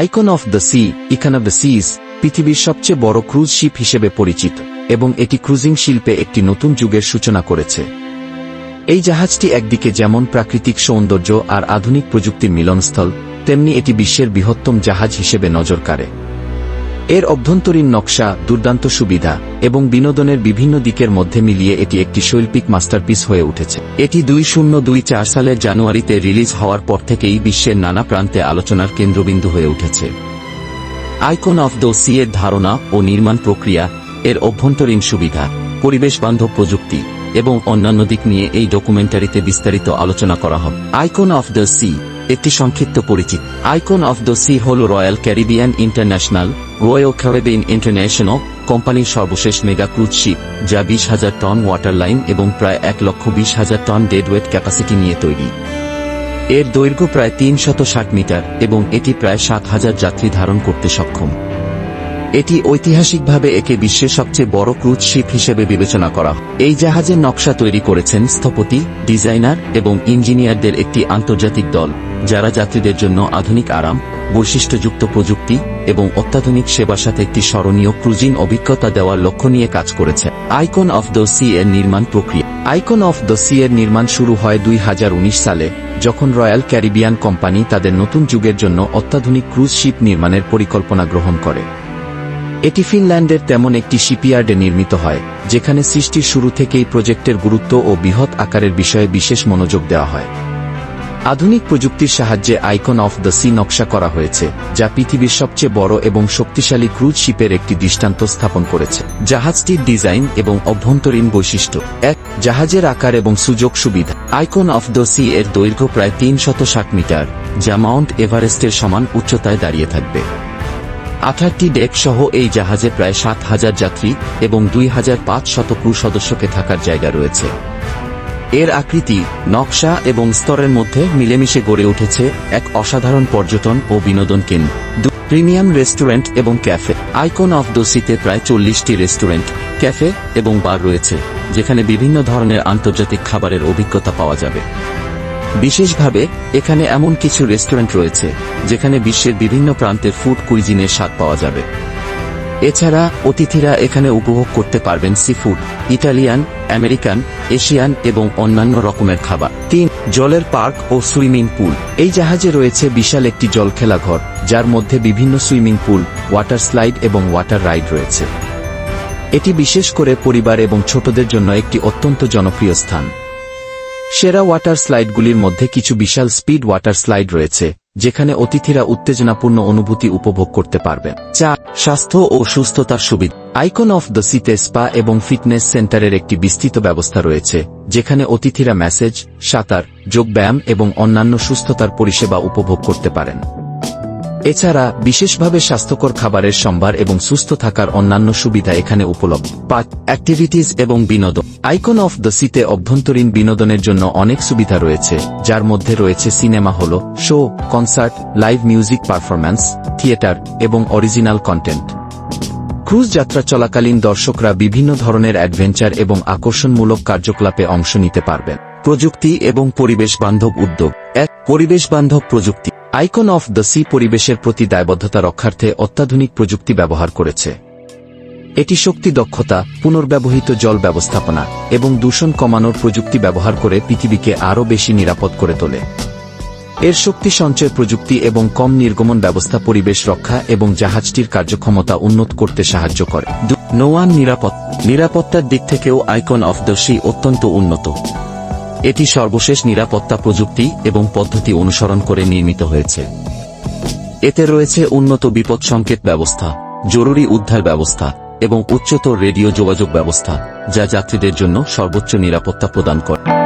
Icon of the sea এখানে the seas, পৃথিবীর সবচেয়ে বড় ক্রুজ শিপ হিসেবে পরিচিত, এবং এটি ক্রুজিং শিল্পে একটি নতুন যুগের সূচনা করেছে। এই জাহাজটি একদিকে যেমন প্রাকৃতিক সৌন্দর্য আর আধুনিক প্রযুক্তির মিলনস্থল, তেমনি এটি বিশ্বের বৃহত্তম জাহাজ হিসেবে নজর কাড়ে। এর অভ্যন্তরীণ নকশা, দুর্দান্ত সুবিধা এবং বিনোদনের বিভিন্ন দিকের মধ্যে মিলিয়ে এটি একটি শৈল্পিক মাস্টারপিস হয়ে উঠেছে। এটি দুই শূন্য দুই চার সালের জানুয়ারিতে রিলিজ হওয়ার পর থেকেই বিশ্বের নানা প্রান্তে আলোচনার কেন্দ্রবিন্দু হয়ে উঠেছে। আইকন অফ দ্য সি এর ধারণা ও নির্মাণ প্রক্রিয়া, এর অভ্যন্তরীণ সুবিধা, পরিবেশ বান্ধব প্রযুক্তি এবং অন্যান্য দিক নিয়ে এই ডকুমেন্টারিতে বিস্তারিত আলোচনা করা হবে। আইকন অফ দ্য সি একটি সংক্ষিপ্ত পরিচিত। আইকন অফ দ্য সি হল royal Caribbean international royal Caribbean international কোম্পানির সর্বশেষ মেগা ক্রুজ শিপ যা বিশ হাজার টন ওয়াটার লাইন এবং প্রায় এক লক্ষ বিশ হাজার টন ডেডওয়েট ক্যাপাসিটি নিয়ে তৈরি। এর দৈর্ঘ্য প্রায় তিন শত ষাট মিটার এবং এটি প্রায় সাত হাজার যাত্রী ধারণ করতে সক্ষম। এটি ঐতিহাসিকভাবে একে বিশ্বের সবচেয়ে বড় ক্রুজ শিপ হিসেবে বিবেচনা করা। এই জাহাজের নকশা তৈরি করেছেন স্থপতি, ডিজাইনার এবং ইঞ্জিনিয়ারদের একটি আন্তর্জাতিক দল। যারা যাত্রীদের জন্য আধুনিক আরাম, বৈশিষ্ট্যযুক্ত প্রযুক্তি এবং অত্যাধুনিক সেবার সাথে একটি স্মরণীয় ক্রুজিং অভিজ্ঞতা দেওয়ার লক্ষ্য নিয়ে কাজ করেছে আইকন অফ দ্য সি এর নির্মাণ প্রক্রিয়া। আইকন অফ দ্য সি এর নির্মাণ শুরু হয় দুই হাজার উনিশ সালে, যখন রয়্যাল ক্যারিবিয়ান কোম্পানি তাদের নতুন যুগের জন্য অত্যাধুনিক ক্রুজ শিপ নির্মাণের পরিকল্পনা গ্রহণ করে। এটি ফিনল্যান্ডের তেমন একটি শিপইয়ার্ডে নির্মিত হয়, যেখানে সৃষ্টির শুরু থেকেই প্রজেক্টের গুরুত্ব ও বৃহৎ আকারের বিষয়ে বিশেষ মনোযোগ দেওয়া হয়। আধুনিক প্রযুক্তির সাহায্যে আইকন অফ দ্য সি নকশা করা হয়েছে, যা পৃথিবীর সবচেয়ে বড় এবং শক্তিশালী ক্রুজ শিপের একটি দৃষ্টান্ত স্থাপন করেছে। জাহাজটির ডিজাইন এবং অভ্যন্তরীণ বৈশিষ্ট্য। এক, জাহাজের আকার এবং সুযোগ সুবিধা। আইকন অফ দ্য সি এর দৈর্ঘ্য প্রায় তিন শত ষাট মিটার, যা মাউন্ট এভারেস্টের সমান উচ্চতায় দাঁড়িয়ে থাকবে। আঠারটি ডেক সহ এই জাহাজে প্রায় সাত হাজার যাত্রী এবং দুই হাজার পাঁচ শত ক্রু সদস্যকে থাকার জায়গা রয়েছে। এর আকৃতি, নকশা এবং স্তরের মধ্যে মিলেমিশে গড়ে উঠেছে এক অসাধারণ পর্যটন ও বিনোদন কেন্দ্র। প্রিমিয়াম রেস্টুরেন্ট এবং ক্যাফে। আইকন অফ দোসিতে প্রায় চল্লিশটি রেস্টুরেন্ট, ক্যাফে এবং বার রয়েছে, যেখানে বিভিন্ন ধরনের আন্তর্জাতিক খাবারের অভিজ্ঞতা পাওয়া যাবে। বিশেষভাবে, এখানে এমন কিছু রেস্টুরেন্ট রয়েছে, যেখানে বিশ্বের বিভিন্ন প্রান্তের ফুড কুইজিনের স্বাদ পাওয়া যাবে। এছাড়া, অতিথিরা এখানে উপভোগ করতে পারবেন sea food, Italian American Asian এবং অন্যান্য রকমের খাবার। তিন, জলের পার্ক ও সুইমিং পুল। এই জাহাজে রয়েছে বিশাল একটি জল খেলা ঘর, যার মধ্যে বিভিন্ন সুইমিং পুল, ওয়াটার স্লাইড এবং ওয়াটার রাইড রয়েছে। এটি বিশেষ করে পরিবার এবং ছোটদের জন্য একটি অত্যন্ত জনপ্রিয় স্থান। সেরা ওয়াটার স্লাইডগুলির মধ্যে কিছু বিশাল স্পিড ওয়াটার স্লাইড রয়েছে যেখানে অতিথিরা উত্তেজনাপূর্ণ অনুভূতি উপভোগ করতে পারবেন। চা স্বাস্থ্য ও সুস্থতার সুবিধা। আইকন অফ দ্য সিতে স্পা এবং ফিটনেস সেন্টারের একটি বিস্তৃত ব্যবস্থা রয়েছে, যেখানে অতিথিরা ম্যাসেজ, সাঁতার, যোগব্যায়াম এবং অন্যান্য সুস্থতার পরিষেবা উপভোগ করতে পারেন। এছাড়া, বিশেষভাবে স্বাস্থ্যকর খাবারের সম্ভার এবং সুস্থ থাকার অন্যান্য সুবিধা এখানে উপলব্ধ। পাঁচ অ্যাক্টিভিটিস এবং বিনোদন। আইকন অফ দ্য সিতে অভ্যন্তরীণ বিনোদনের জন্য অনেক সুবিধা রয়েছে। যার মধ্যে রয়েছে cinema hall, show, concert live music performance theatre এবং অরিজিনাল কন্টেন্ট ক্রুজ যাত্রা চলাকালীন দর্শকরা বিভিন্ন ধরনের অ্যাডভেঞ্চার এবং আকর্ষণমূলক কার্যকলাপে অংশ নিতে পারবেন। প্রযুক্তি এবং পরিবেশ বান্ধব উদ্যোগ। এক, পরিবেশ বান্ধব প্রযুক্তি। আইকন অফ দ্য সি পরিবেশের প্রতি দায়বদ্ধতা রক্ষার্থে অত্যাধুনিক প্রযুক্তি ব্যবহার করেছে। এটি শক্তি দক্ষতা, পুনর্ব্যবহৃত জল ব্যবস্থাপনা এবং দূষণ কমানোর প্রযুক্তি ব্যবহার করে পৃথিবীকে আরও বেশি নিরাপদ করে তোলে। এর শক্তি সঞ্চয় প্রযুক্তি এবং কম নির্গমন ব্যবস্থা পরিবেশ রক্ষা এবং জাহাজটির কার্যক্ষমতা উন্নত করতে সাহায্য করে। নোয়ান নিরাপত্তার দিক থেকেও আইকন অফ দ্য সি অত্যন্ত উন্নত। এটি সর্বশেষ নিরাপত্তা প্রযুক্তি এবং পদ্ধতি অনুসরণ করে নির্মিত হয়েছে। এতে রয়েছে উন্নত বিপদ সংকেত ব্যবস্থা, জরুরি উদ্ধার ব্যবস্থা এবং উচ্চতর রেডিও যোগাযোগ ব্যবস্থা, যা যাত্রীদের জন্য সর্বোচ্চ নিরাপত্তা প্রদান করে।